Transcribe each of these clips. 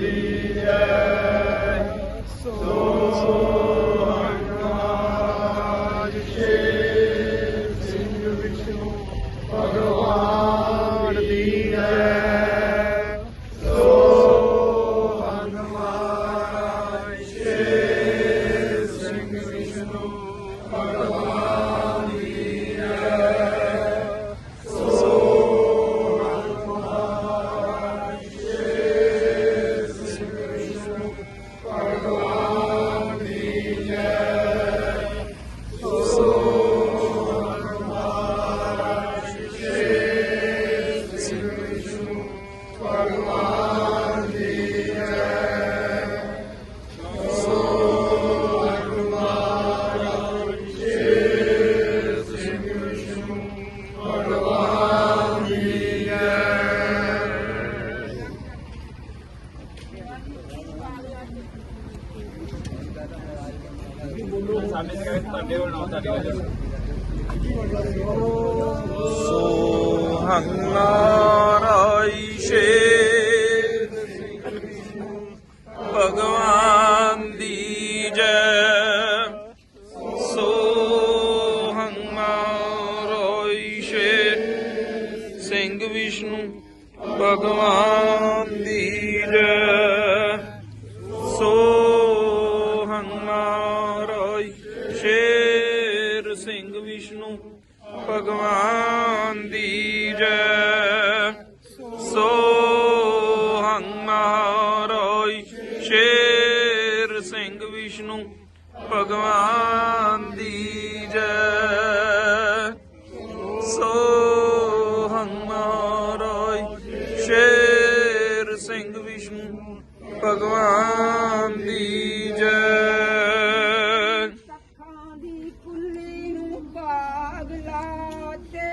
ਦੀ ਜੈ ਭਗਵਾਨ ਦੀ ਜੈ ਸਿੰਘ ਵਿਸ਼ਨੂੰ, ਭਗਵਾਨ ਦੀ ਜੈ ਸੋ ਹੰਨਾਰਾਈ ਸ਼ੇਰ ਸਿੰਘ ਵਿਸ਼ਨੂੰ, ਭਗਵਾਨ ਦੀ ਜੈ ਸੋ ਹੰਨਾਰਾਈ ਸ਼ੇਰ ਸਿੰਘ ਵਿਸ਼ਨੂੰ, ਭਗਵਾਨ ਦੀ ਜੈ ਸੋ ਭਗਵਾਨ ਦੀ ਜੈ। ਅੱਖਾਂ ਦੀ ਕੁੱਲੀ ਨੂੰ ਬਾਗ ਲਾਤੇ।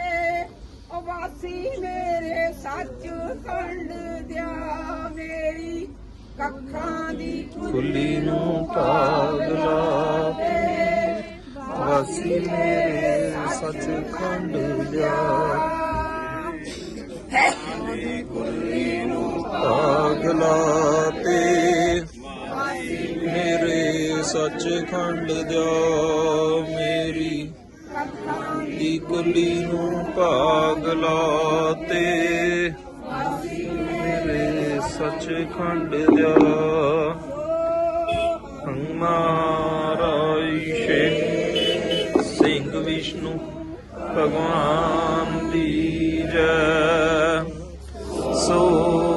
ਉਹ ਵਾਸੀ ਮੇਰੇ ਸੱਚ ਖੰਡ ਦਿਆ ਮੇਰੀ ਕੱਖਾਂ ਦੀ ਕੁੱਲੀ ਨੂੰ ਭਾਗ ਲਾਤੇ। ਵਾਸੀ ਮੇਰੇ ਸੱਚ ਖੰਡ ਦਿਆ ਭਾਗ ਲਾਤੇ। ਸੱਚਖੰਡ ਸੱਚ ਦਿਆ ਮੇਰੀ। ਦੀ ਕੁੱਲੀ ਨੂੰ ਭਾਗ ਲਾਤੇ। ਮੇਰੇ ਸੱਚਖੰਡ ਦਿਆ ਹਮਾਰਾਈ ਸ਼ੇ ਸਿੰਘ ਵਿਸ਼ਨੂੰ ਭਗਵਾਨ ਦੀ ਜੈ। ਸੋ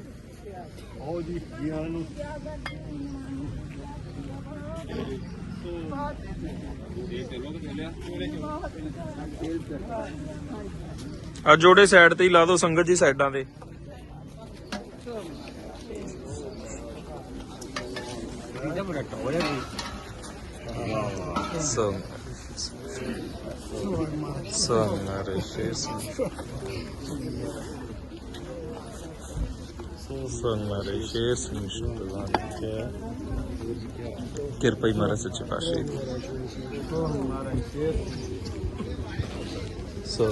ਨੂੰ ਆ ਜੋੜੇ ਸਾਈਡ ਤੇ ਹੀ ਲਾ ਦਿਓ ਸੰਗਤ ਜੀ ਸਾਈਡਾਂ ਤੇ। ਸੋ ਸੋ ਮਾਰੇ ਸ਼ੇਸ ਸੋ ਮਾਰੇ ਸ਼ੇਸ ਨਿਸ਼ੂ ਭਗਵਾਨ ਜੀ ਕਿਰਪਾ ਹੀ ਮਾਰਾ ਸੱਚੇ ਪਾਤਸ਼ਾਹ ਦੀ। ਸੋ